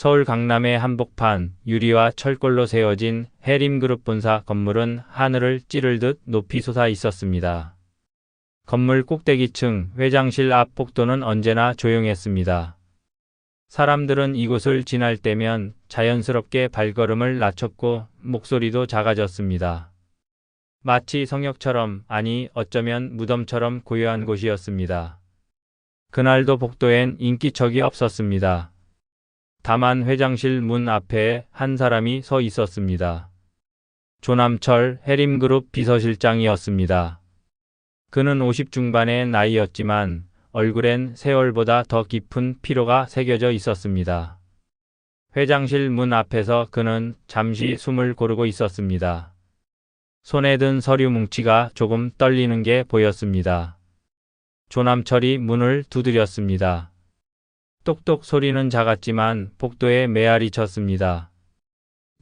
서울 강남의 한복판 유리와 철골로 세워진 해림그룹 본사 건물은 하늘을 찌를 듯 높이 솟아 있었습니다. 건물 꼭대기층 회장실 앞 복도는 언제나 조용했습니다. 사람들은 이곳을 지날 때면 자연스럽게 발걸음을 낮췄고 목소리도 작아졌습니다. 마치 성역처럼 아니 어쩌면 무덤처럼 고요한 곳이었습니다. 그날도 복도엔 인기척이 없었습니다. 다만 회장실 문 앞에 한 사람이 서 있었습니다. 조남철 해림그룹 비서실장이었습니다. 그는 50 중반의 나이였지만 얼굴엔 세월보다 더 깊은 피로가 새겨져 있었습니다. 회장실 문 앞에서 그는 잠시 숨을 고르고 있었습니다. 손에 든 서류 뭉치가 조금 떨리는 게 보였습니다. 조남철이 문을 두드렸습니다. 똑똑 소리는 작았지만 복도에 메아리 쳤습니다.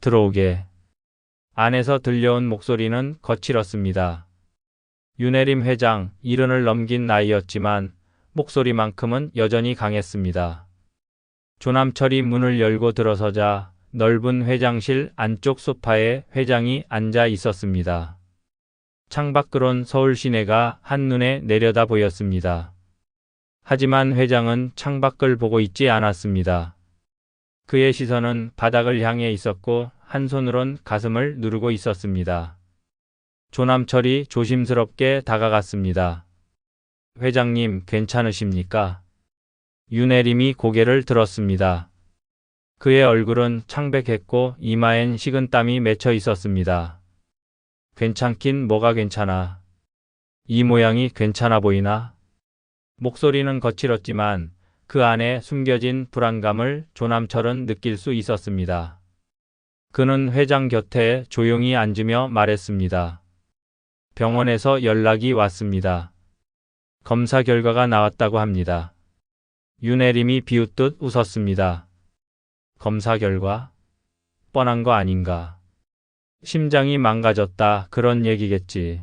들어오게. 안에서 들려온 목소리는 거칠었습니다. 윤혜림 회장, 이른을 넘긴 나이였지만 목소리만큼은 여전히 강했습니다. 조남철이 문을 열고 들어서자 넓은 회장실 안쪽 소파에 회장이 앉아 있었습니다. 창밖으론 서울 시내가 한눈에 내려다 보였습니다. 하지만 회장은 창밖을 보고 있지 않았습니다. 그의 시선은 바닥을 향해 있었고 한 손으론 가슴을 누르고 있었습니다. 조남철이 조심스럽게 다가갔습니다. 회장님 괜찮으십니까? 윤혜림이 고개를 들었습니다. 그의 얼굴은 창백했고 이마엔 식은땀이 맺혀 있었습니다. 괜찮긴 뭐가 괜찮아. 이 모양이 괜찮아 보이나? 목소리는 거칠었지만 그 안에 숨겨진 불안감을 조남철은 느낄 수 있었습니다. 그는 회장 곁에 조용히 앉으며 말했습니다. 병원에서 연락이 왔습니다. 검사 결과가 나왔다고 합니다. 윤혜림이 비웃듯 웃었습니다. 검사 결과? 뻔한 거 아닌가. 심장이 망가졌다 그런 얘기겠지.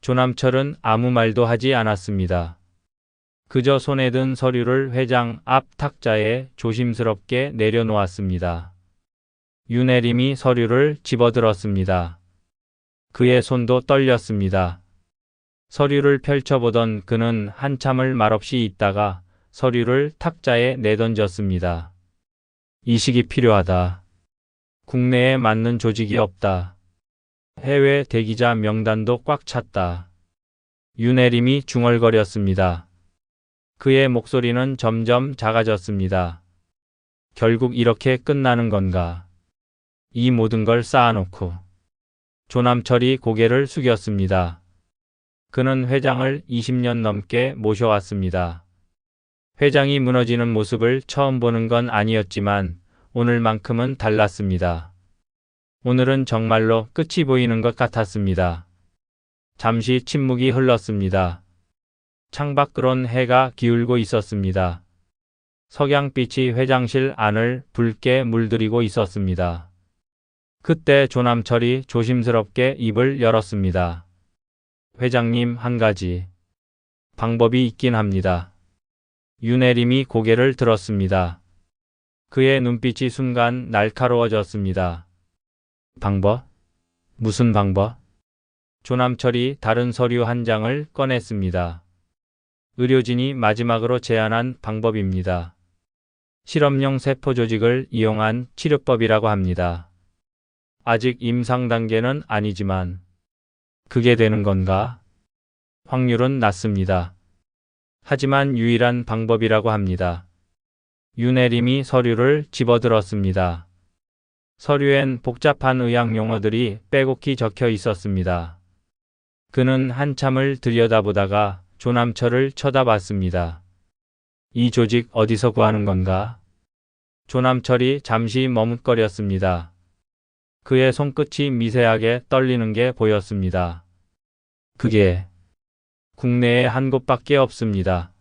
조남철은 아무 말도 하지 않았습니다. 그저 손에 든 서류를 회장 앞 탁자에 조심스럽게 내려놓았습니다. 윤혜림이 서류를 집어들었습니다. 그의 손도 떨렸습니다. 서류를 펼쳐보던 그는 한참을 말없이 있다가 서류를 탁자에 내던졌습니다. 이식이 필요하다. 국내에 맞는 조직이 없다. 해외 대기자 명단도 꽉 찼다. 윤혜림이 중얼거렸습니다. 그의 목소리는 점점 작아졌습니다. 결국 이렇게 끝나는 건가? 이 모든 걸 쌓아놓고. 조남철이 고개를 숙였습니다. 그는 회장을 20년 넘게 모셔왔습니다. 회장이 무너지는 모습을 처음 보는 건 아니었지만 오늘만큼은 달랐습니다. 오늘은 정말로 끝이 보이는 것 같았습니다. 잠시 침묵이 흘렀습니다. 창밖으론 해가 기울고 있었습니다. 석양빛이 회장실 안을 붉게 물들이고 있었습니다. 그때 조남철이 조심스럽게 입을 열었습니다. 회장님 한 가지 방법이 있긴 합니다. 윤혜림이 고개를 들었습니다. 그의 눈빛이 순간 날카로워졌습니다. 방법? 무슨 방법? 조남철이 다른 서류 한 장을 꺼냈습니다. 의료진이 마지막으로 제안한 방법입니다. 실험용 세포 조직을 이용한 치료법이라고 합니다. 아직 임상 단계는 아니지만 그게 되는 건가? 확률은 낮습니다. 하지만 유일한 방법이라고 합니다. 윤혜림이 서류를 집어들었습니다. 서류엔 복잡한 의학 용어들이 빼곡히 적혀 있었습니다. 그는 한참을 들여다보다가 조남철을 쳐다봤습니다. 이 조직 어디서 구하는 건가? 조남철이 잠시 머뭇거렸습니다. 그의 손끝이 미세하게 떨리는 게 보였습니다. 그게 국내에 한 곳밖에 없습니다.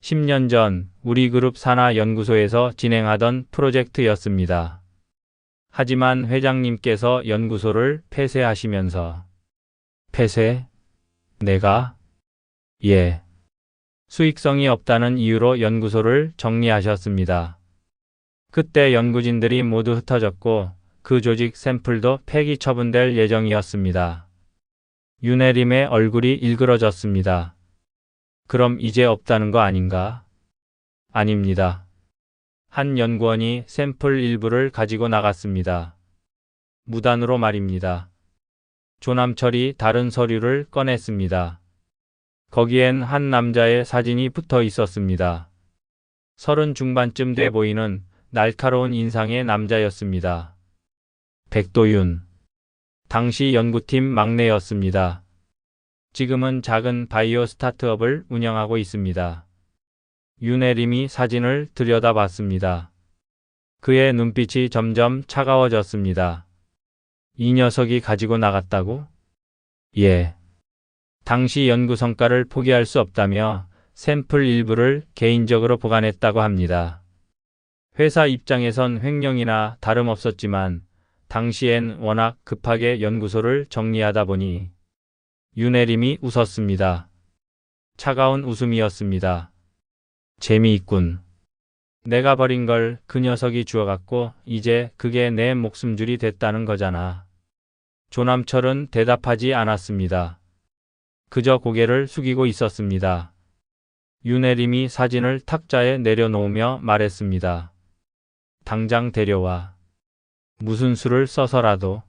10년 전 우리 그룹 산하 연구소에서 진행하던 프로젝트였습니다. 하지만 회장님께서 연구소를 폐쇄하시면서 폐쇄? 내가? 예. 수익성이 없다는 이유로 연구소를 정리하셨습니다. 그때 연구진들이 모두 흩어졌고 그 조직 샘플도 폐기 처분될 예정이었습니다. 윤혜림의 얼굴이 일그러졌습니다. 그럼 이제 없다는 거 아닌가? 아닙니다. 한 연구원이 샘플 일부를 가지고 나갔습니다. 무단으로 말입니다. 조남철이 다른 서류를 꺼냈습니다. 거기엔 한 남자의 사진이 붙어 있었습니다. 서른 중반쯤 돼 보이는 날카로운 인상의 남자였습니다. 백도윤. 당시 연구팀 막내였습니다. 지금은 작은 바이오 스타트업을 운영하고 있습니다. 윤혜림이 사진을 들여다봤습니다. 그의 눈빛이 점점 차가워졌습니다. 이 녀석이 가지고 나갔다고? 예. 당시 연구 성과를 포기할 수 없다며 샘플 일부를 개인적으로 보관했다고 합니다. 회사 입장에선 횡령이나 다름없었지만 당시엔 워낙 급하게 연구소를 정리하다 보니 윤혜림이 웃었습니다. 차가운 웃음이었습니다. 재미있군. 내가 버린 걸 그 녀석이 주워갔고 이제 그게 내 목숨줄이 됐다는 거잖아. 조남철은 대답하지 않았습니다. 그저 고개를 숙이고 있었습니다. 윤혜림이 사진을 탁자에 내려놓으며 말했습니다. 당장 데려와. 무슨 수를 써서라도.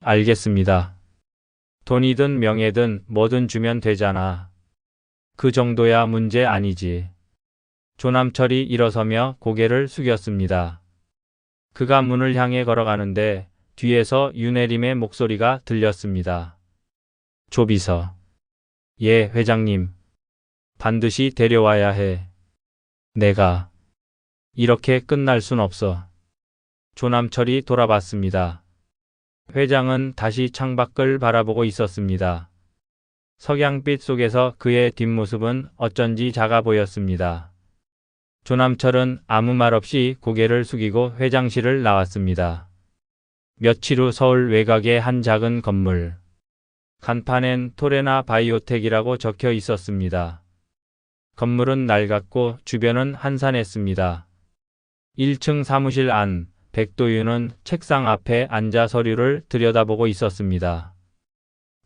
알겠습니다. 돈이든 명예든 뭐든 주면 되잖아. 그 정도야 문제 아니지. 조남철이 일어서며 고개를 숙였습니다. 그가 문을 향해 걸어가는데 뒤에서 윤혜림의 목소리가 들렸습니다. 조비서. 예, 회장님. 반드시 데려와야 해. 내가. 이렇게 끝날 순 없어. 조남철이 돌아봤습니다. 회장은 다시 창밖을 바라보고 있었습니다. 석양빛 속에서 그의 뒷모습은 어쩐지 작아 보였습니다. 조남철은 아무 말 없이 고개를 숙이고 회장실을 나왔습니다. 며칠 후 서울 외곽의 한 작은 건물. 간판엔 토레나 바이오텍이라고 적혀 있었습니다. 건물은 낡았고 주변은 한산했습니다. 1층 사무실 안 백도윤은 책상 앞에 앉아 서류를 들여다보고 있었습니다.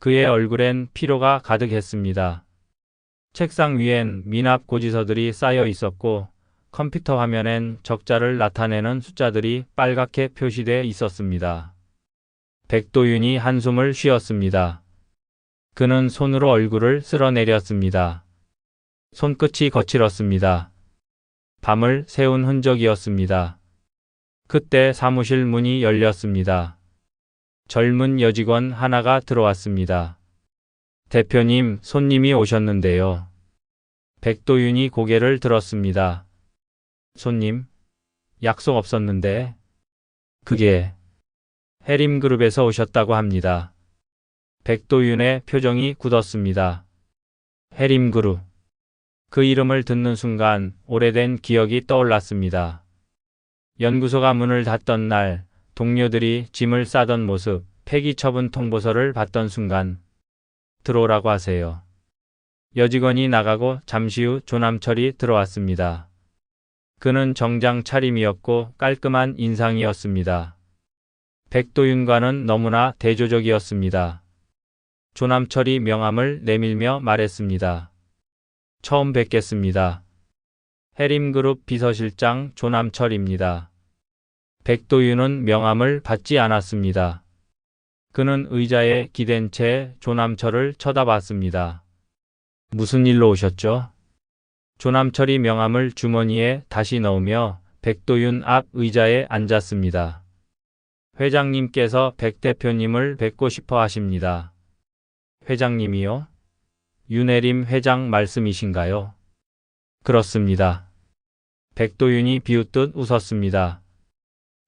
그의 얼굴엔 피로가 가득했습니다. 책상 위엔 미납 고지서들이 쌓여 있었고 컴퓨터 화면엔 적자를 나타내는 숫자들이 빨갛게 표시되어 있었습니다. 백도윤이 한숨을 쉬었습니다. 그는 손으로 얼굴을 쓸어내렸습니다. 손끝이 거칠었습니다. 밤을 새운 흔적이었습니다. 그때 사무실 문이 열렸습니다. 젊은 여직원 하나가 들어왔습니다. 대표님, 손님이 오셨는데요. 백도윤이 고개를 들었습니다. 손님, 약속 없었는데. 그게 해림그룹에서 오셨다고 합니다. 백도윤의 표정이 굳었습니다. 해림그룹. 그 이름을 듣는 순간 오래된 기억이 떠올랐습니다. 연구소가 문을 닫던 날 동료들이 짐을 싸던 모습, 폐기 처분 통보서를 받던 순간 들어오라고 하세요. 여직원이 나가고 잠시 후 조남철이 들어왔습니다. 그는 정장 차림이었고 깔끔한 인상이었습니다. 백도윤과는 너무나 대조적이었습니다. 조남철이 명함을 내밀며 말했습니다. 처음 뵙겠습니다. 해림그룹 비서실장 조남철입니다. 백도윤은 명함을 받지 않았습니다. 그는 의자에 기댄 채 조남철을 쳐다봤습니다. 무슨 일로 오셨죠? 조남철이 명함을 주머니에 다시 넣으며 백도윤 앞 의자에 앉았습니다. 회장님께서 백 대표님을 뵙고 싶어 하십니다. 회장님이요? 윤혜림 회장 말씀이신가요? 그렇습니다. 백도윤이 비웃듯 웃었습니다.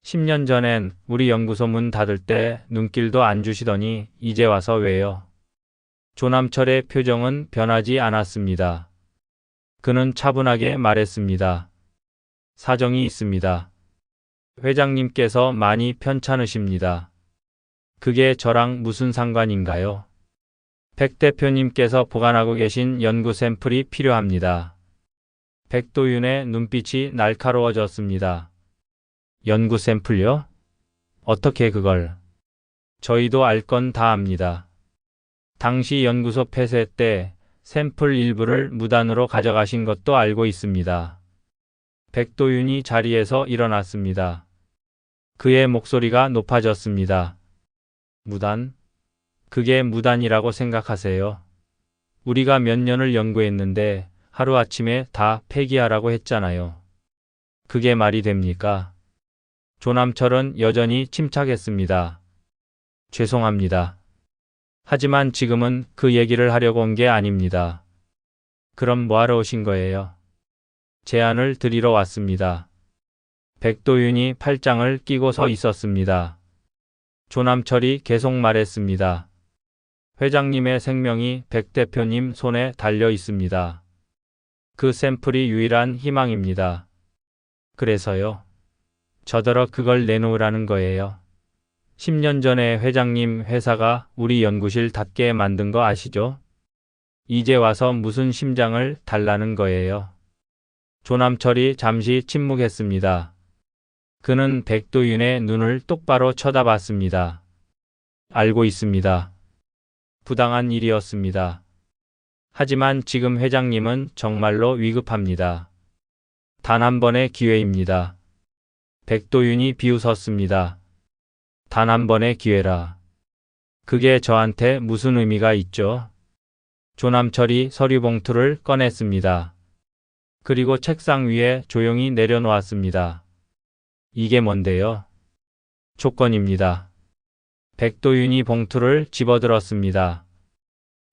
10년 전엔 우리 연구소 문 닫을 때 눈길도 안 주시더니 이제 와서 왜요? 조남철의 표정은 변하지 않았습니다. 그는 차분하게 말했습니다. 사정이 있습니다. 회장님께서 많이 편찮으십니다. 그게 저랑 무슨 상관인가요? 백 대표님께서 보관하고 계신 연구 샘플이 필요합니다. 백도윤의 눈빛이 날카로워졌습니다. 연구 샘플요? 어떻게 그걸? 저희도 알 건 다 압니다. 당시 연구소 폐쇄 때 샘플 일부를 무단으로 가져가신 것도 알고 있습니다. 백도윤이 자리에서 일어났습니다. 그의 목소리가 높아졌습니다. 무단? 그게 무단이라고 생각하세요? 우리가 몇 년을 연구했는데 하루아침에 다 폐기하라고 했잖아요. 그게 말이 됩니까? 조남철은 여전히 침착했습니다. 죄송합니다. 하지만 지금은 그 얘기를 하려고 온 게 아닙니다. 그럼 뭐하러 오신 거예요? 제안을 드리러 왔습니다. 백도윤이 팔짱을 끼고 서 있었습니다. 조남철이 계속 말했습니다. 회장님의 생명이 백 대표님 손에 달려 있습니다. 그 샘플이 유일한 희망입니다. 그래서요. 저더러 그걸 내놓으라는 거예요. 10년 전에 회장님 회사가 우리 연구실 닫게 만든 거 아시죠? 이제 와서 무슨 심장을 달라는 거예요. 조남철이 잠시 침묵했습니다. 그는 백도윤의 눈을 똑바로 쳐다봤습니다. 알고 있습니다. 부당한 일이었습니다. 하지만 지금 회장님은 정말로 위급합니다. 단 한 번의 기회입니다. 백도윤이 비웃었습니다. 단 한 번의 기회라. 그게 저한테 무슨 의미가 있죠? 조남철이 서류 봉투를 꺼냈습니다. 그리고 책상 위에 조용히 내려놓았습니다. 이게 뭔데요? 조건입니다. 백도윤이 봉투를 집어들었습니다.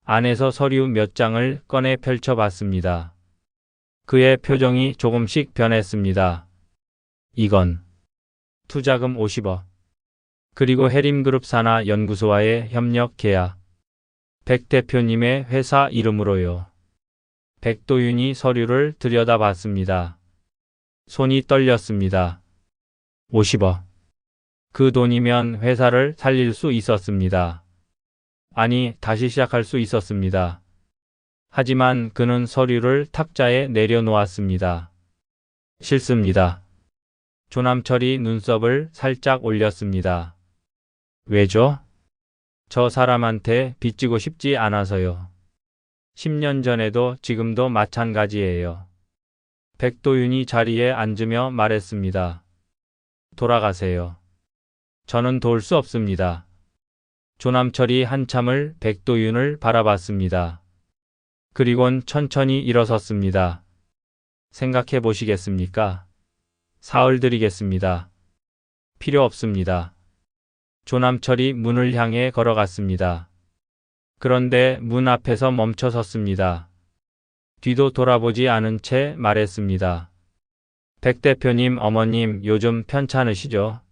안에서 서류 몇 장을 꺼내 펼쳐봤습니다. 그의 표정이 조금씩 변했습니다. 이건 투자금 50억. 그리고 해림그룹 산하 연구소와의 협력 계약. 백 대표님의 회사 이름으로요. 백도윤이 서류를 들여다봤습니다. 손이 떨렸습니다. 50억. 그 돈이면 회사를 살릴 수 있었습니다. 아니, 다시 시작할 수 있었습니다. 하지만 그는 서류를 탁자에 내려놓았습니다. 싫습니다. 조남철이 눈썹을 살짝 올렸습니다. 왜죠? 저 사람한테 빚지고 싶지 않아서요. 10년 전에도 지금도 마찬가지예요. 백도윤이 자리에 앉으며 말했습니다. 돌아가세요. 저는 도울 수 없습니다. 조남철이 한참을 백도윤을 바라봤습니다. 그리곤 천천히 일어섰습니다. 생각해 보시겠습니까? 사흘 드리겠습니다. 필요 없습니다. 조남철이 문을 향해 걸어갔습니다. 그런데 문 앞에서 멈춰 섰습니다. 뒤도 돌아보지 않은 채 말했습니다. 백 대표님 어머님 요즘 편찮으시죠?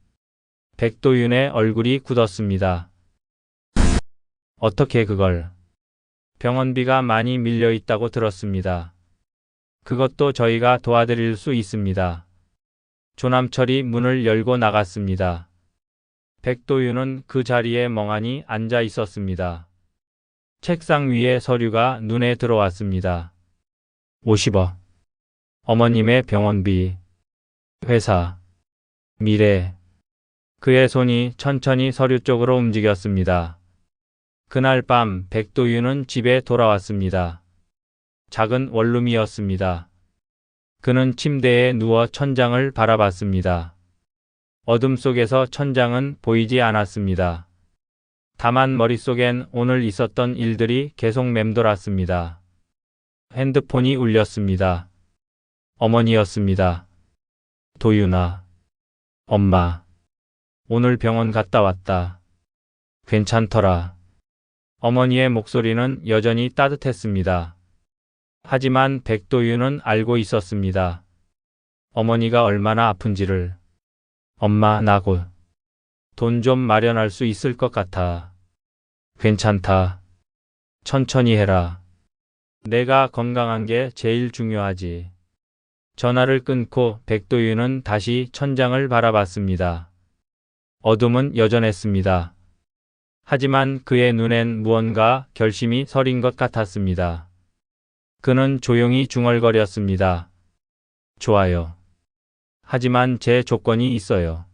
백도윤의 얼굴이 굳었습니다. 어떻게 그걸? 병원비가 많이 밀려 있다고 들었습니다. 그것도 저희가 도와드릴 수 있습니다. 조남철이 문을 열고 나갔습니다. 백도윤은 그 자리에 멍하니 앉아 있었습니다. 책상 위에 서류가 눈에 들어왔습니다. 50억. 어머님의 병원비. 회사. 미래. 그의 손이 천천히 서류 쪽으로 움직였습니다. 그날 밤 백도윤은 집에 돌아왔습니다. 작은 원룸이었습니다. 그는 침대에 누워 천장을 바라봤습니다. 어둠 속에서 천장은 보이지 않았습니다. 다만 머릿속엔 오늘 있었던 일들이 계속 맴돌았습니다. 핸드폰이 울렸습니다. 어머니였습니다. 도윤아. 엄마. 오늘 병원 갔다 왔다. 괜찮더라. 어머니의 목소리는 여전히 따뜻했습니다. 하지만 백도윤은 알고 있었습니다. 어머니가 얼마나 아픈지를. 엄마, 나 곧. 돈 좀 마련할 수 있을 것 같아. 괜찮다. 천천히 해라. 내가 건강한 게 제일 중요하지. 전화를 끊고 백도윤은 다시 천장을 바라봤습니다. 어둠은 여전했습니다. 하지만 그의 눈엔 무언가 결심이 서린 것 같았습니다. 그는 조용히 중얼거렸습니다. 좋아요. 하지만 제 조건이 있어요.